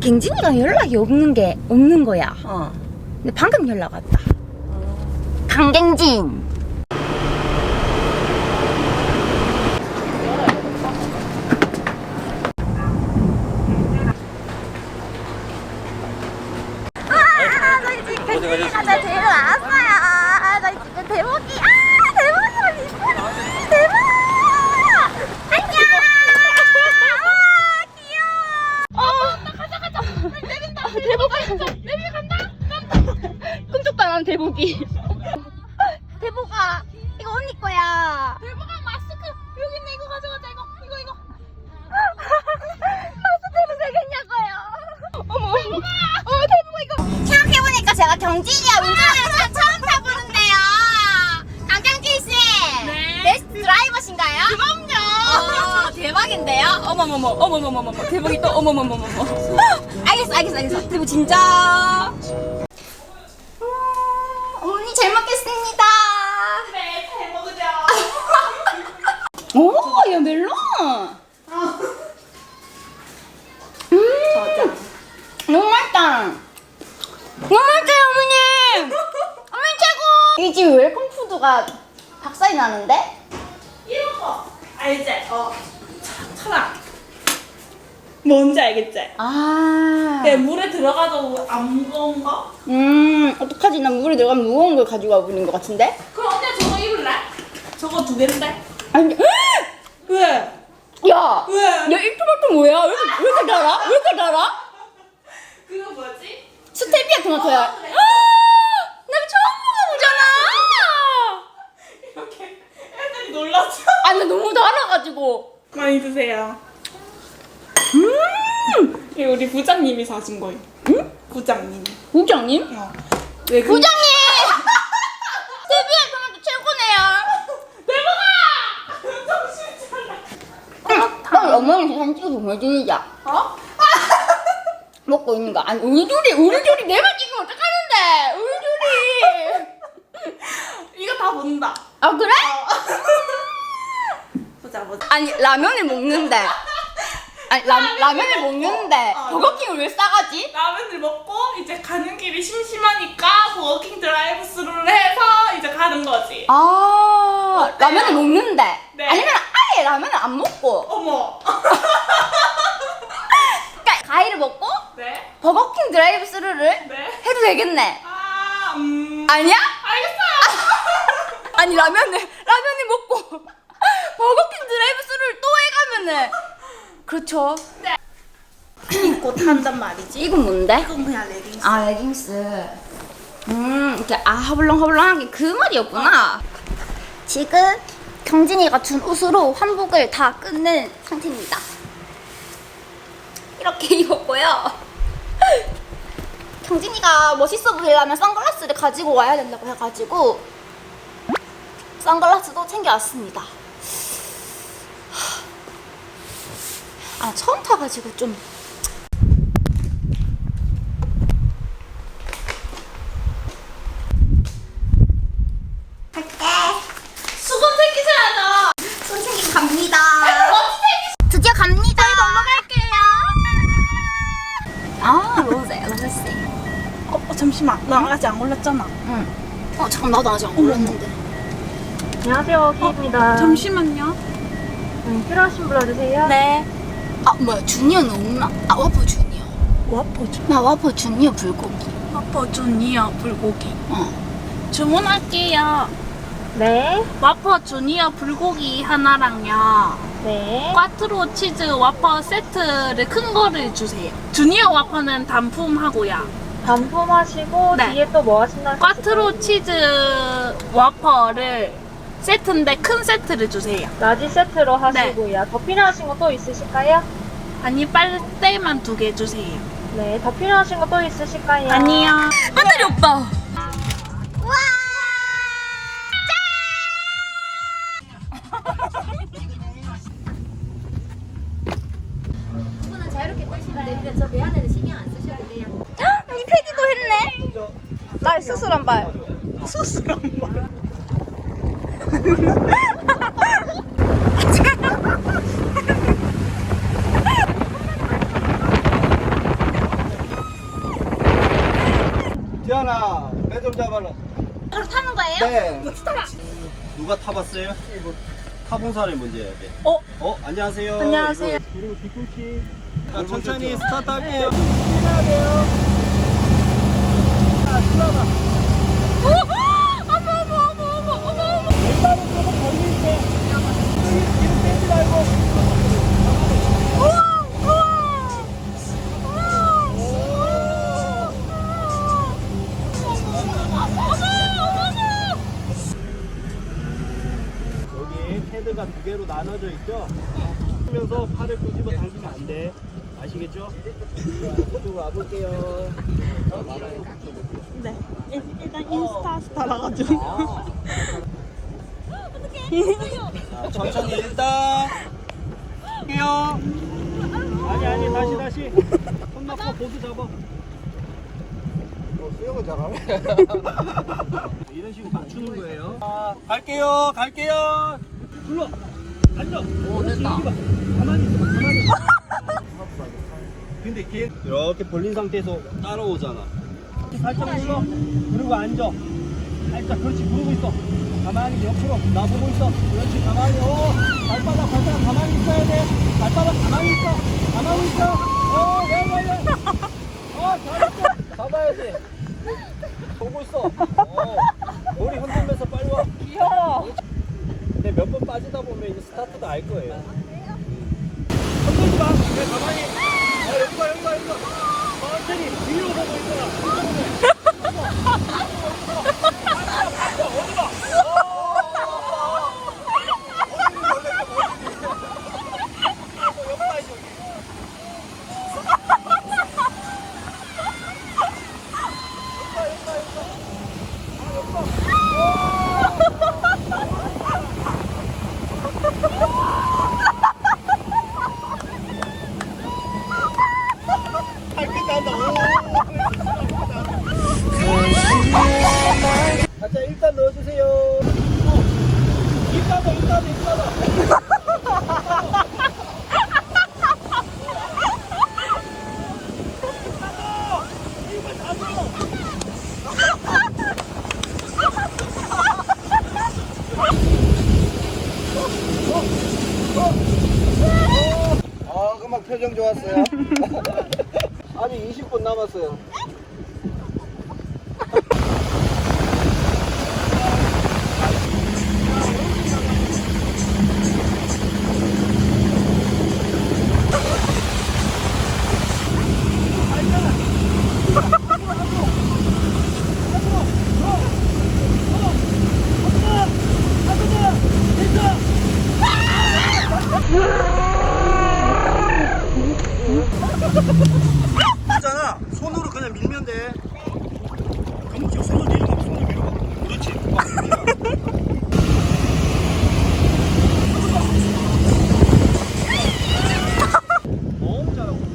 근데 갱진이가 연락이 없는 게 없는 거야. 어. 근데 방금 연락 왔다. 강갱진. 아, 나 지금 갱진이가 나 데리러 왔어요. 아, 나 지금 대목이, 아, 대목이 이쁘네. 대박! 안녕! 아, 귀여워. 어, 나 가자, 가자. 내린다. 대복 간다. 내비 간다. 하는 대복이. 대복아, 이거 언니 거야. 대복아, 마스크. 여기 있네. 이거 가져가자. 이거, 이거, 이거. 마스크를 되겠냐고요. 어머. 대복아. 어, 대복아, 이거. 생각해보니까 제가 경진이야. 운전을 처음 타보는데요. 강경진 씨. 네. 베스트 드라이버신가요? 그럼요. 대박인데요? 어머머머, 어머머머머. 대복이 또 어머머머머. 알겠어, 알겠어, 알겠어. 대복 진짜. 오, 야 멜론. 저장. 너무 맛있다. 너무 맛있어요, 어머님. 어머니 최고. 이 집 웰컴 푸드가 박살이 나는데? 이런 거. 알지? 어. 차- 차라. 뭔지 알겠지? 아. 네, 물에 들어가도 안 무거운 거? 음, 어떡하지? 난 물에 들어가면 무거운 걸 가지고 와버린 것 같은데? 그럼 언니 저거 입을래? 저거 두 개인데? 아니, 왜? 야! 왜? 야, 이 토마토 뭐야? 왜 이렇게, 왜 이렇게 달아? 왜 이렇게 달아? 그거 뭐지? 스테비아 토마토야. 어, 그래. 나 처음 먹어보잖아! 이렇게 애들이 놀랐어. 아니, 나 너무 달아가지고. 많이 드세요. 음! 이거 우리 부장님이 사준 거예요. 응? 부장님. 부장님? 어. 왜 그... 부장님! 스테비아 토마토 최고네요. 대박아! 정신 차려. 빨리 어머니한테 사진 찍어서 보여주자. 어? 먹고 있는 거. 아니, 우리 둘이, 우리 둘이 내만 찍으면 어떡하는데? 우리 둘이. 이거 다 본다. 아, 그래? 보자 보자. 아니, 라면을 먹는데. 아니, 라, 라면을 먹는데. 어. 버거킹을 왜 싸가지? 라면을 먹고 이제 가는 길이 심심하니까 버거킹 드라이브 스루를 해서 이제 가는 거지. 아, 어때요? 라면을 먹는데. 네. 아니면 라면을 안 먹고. 어머. 그러니까 과일을 먹고 네. 버거킹 드라이브 스루를 네. 해도 되겠네. 아, 음. 아니야? 알겠어요. 아니, 라면을, 라면을 먹고 버거킹 드라이브 스루를 또 해가면은. 그렇죠. 입고 탄단 말이지. 이건 뭔데? 이건 그냥 레깅스. 아 레깅스 음 이렇게 아 허블렁 허블렁하게 그 말이었구나 지금 경진이가 준 옷으로 환복을 다 끝낸 상태입니다. 이렇게 입었고요. 경진이가 멋있어 보이려면 선글라스를 가지고 와야 된다고 해가지고 선글라스도 챙겨왔습니다. 아 처음 타가지고 좀 갈게 수건 챙기셔야죠. 손 챙기고 갑니다. 드디어 갑니다. 저희 넘어갈게요. 아, 로제, 로제. 어, 어, 잠시만. 나 아직 안 골랐잖아. 응. 어, 잠깐 나도 아직 안 골랐는데. 안녕하세요, 키입니다. 잠시만요. 음, 필요하신 분 와주세요. 네. 아, 뭐야, 주니어는 없나? 아, 와퍼 주니어. 와퍼 주. 나 와퍼 주니어 불고기. 와퍼 주니어 불고기. 어. 주문할게요. 네, 와퍼 주니어 불고기 하나랑요. 네. 꽈트로 치즈 와퍼 세트를 큰 거를 주세요. 주니어 와퍼는 단품하고요. 반품 하시고 네. 뒤에 또 뭐 하신다? 꽈트로 치즈 와퍼를 세트인데 큰 세트를 주세요. 라지 세트로 네. 하시고요. 더 필요하신 거 또 있으실까요? 아니 빨대만 두 개 주세요. 네, 더 필요하신 거 또 있으실까요? 아니요. 하늘이 오빠. 수술한 발. 수술한 발. 지안아, 배 좀 잡아라. 바로 타는 거예요? 네. 누가 타봤어요? 타본 사람이 문제야 돼. 네. 어? 어? 안녕하세요. 안녕하세요. 그리고 뒤꿈치. 자, 천천히 스타트 할게요. 힘내야 네. 돼요. 자, 들어가. 나눠져 있죠? 하면서 팔을 끄집어 당기면 안 돼. 아시겠죠? 자, 이쪽으로 와볼게요. 네. 일단 인스타 스타라가지고. 자, 천천히 일단. 할게요. 아니, 아니, 다시, 다시. 손 놔서 보드 잡아. 수영은 잘하네. 이런 식으로 맞추는 거예요. 자, 갈게요, 갈게요. 불러. 앉아. 오, 됐다. 가만히 있어, 가만히 있어. 근데 걔 이렇게 벌린 상태에서 따라오잖아. 살짝 눌러. 그리고 앉아. 살짝 그렇지 부르고 있어. 가만히 옆으로 나 보고 있어. 그렇지 가만히. 어 발바닥 발바닥 가만히 있어야 돼. 발바닥 가만히 있어. 가만히 있어. 어 내가 왜어 잘했어. 잡아야지. 보고 있어. 어 머리 흔들면서 빨리 와. 귀여워. 근데 몇 번 빠지다 보면 이제 스타트도 알 거예요. 흔들지 마. 그냥 가만히. 어, 여기 봐, 여기 봐, 여기 봐. 천천히 위로 보고 있어라. 아, 끝난다. 오. 자, 일단 넣어주세요. 어. 입 닫아, 입 닫아, 입 닫아. 아, 금방 표정 좋았어요. 아직 20분 남았어요. 있잖아. 손으로 그냥 밀면 돼. 그럼 손으로 밀고 손으로 밀고. 그렇지. 막 밀어. 너무 잘하고.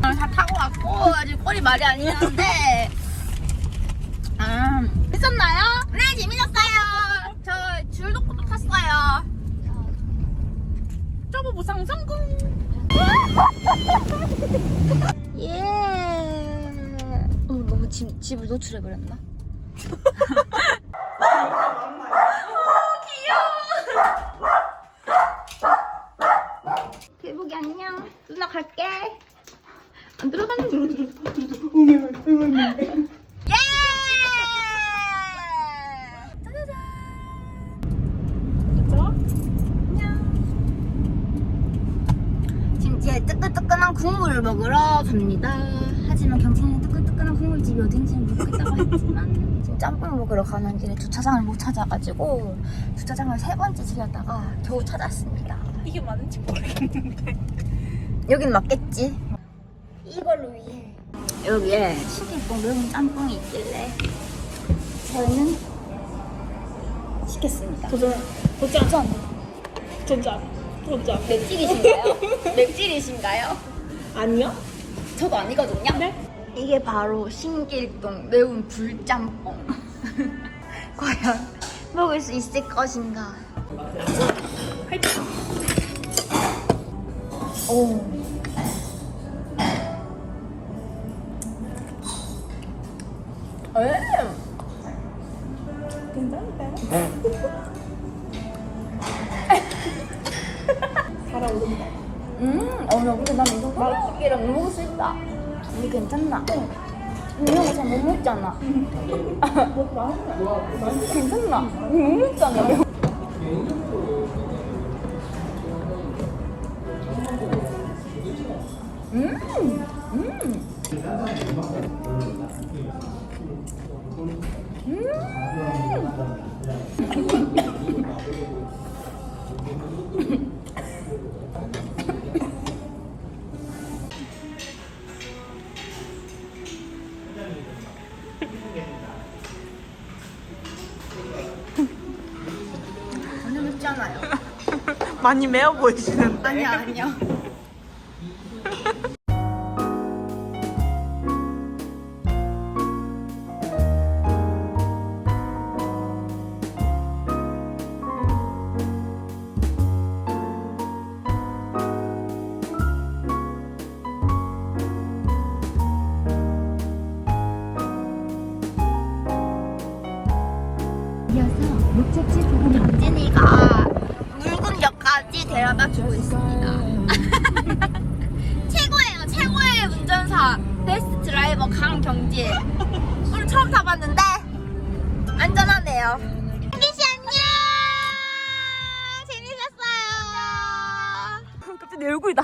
다 타고 왔고 아직 꼴이 말이 아니었는데. 음, 재밌었나요? 네 재밌었어요. 저 줄도코도 탔어요. 저거 무상 성공. 예. 어, 너무 집, 집을 노출해버렸나? 대복이 안녕. 누나 갈게 안 들어가는 줄 예! 뜨끈뜨끈한 국물을 먹으러 갑니다. 하지만 경찰은 뜨끈뜨끈한 국물집이 어딘지는 모르겠다고 했지만 지금 짬뽕 먹으러 가는 길에 주차장을 못 찾아가지고 주차장을 세 번째 들렸다가 겨우 찾았습니다. 이게 맞는지 모르겠는데. 여긴 맞겠지? 이걸로 위해 여기에 신길동 매운 짬뽕이 있길래 저희는 시켰습니다. 도전. 도전. 도전. 도전. 맵찔이신가요? 맵찔이신가요? 아니요? 저도 아니거든요. 네. 이게 바로 신길동 매운 불짬뽕. 과연 먹을 수 있을 것인가? 화이팅. 오. 괜찮은데? 달아오른다. 음, 어, 나 근데 난 이거 말이랑 먹을 수 있다. 이게 괜찮나? 이런 거 잘 못 먹잖아. 괜찮나? 못 먹잖아. 많이 매워 보이시는데. 아니야, 아니야. 물군역까지 데려다 주고 있습니다. 최고예요, 최고의 운전사 베스트 드라이버 강경진. 오늘 처음 타봤는데 안전하네요. 경진 씨 안녕. 재밌었어요. 갑자기 내 얼굴이다.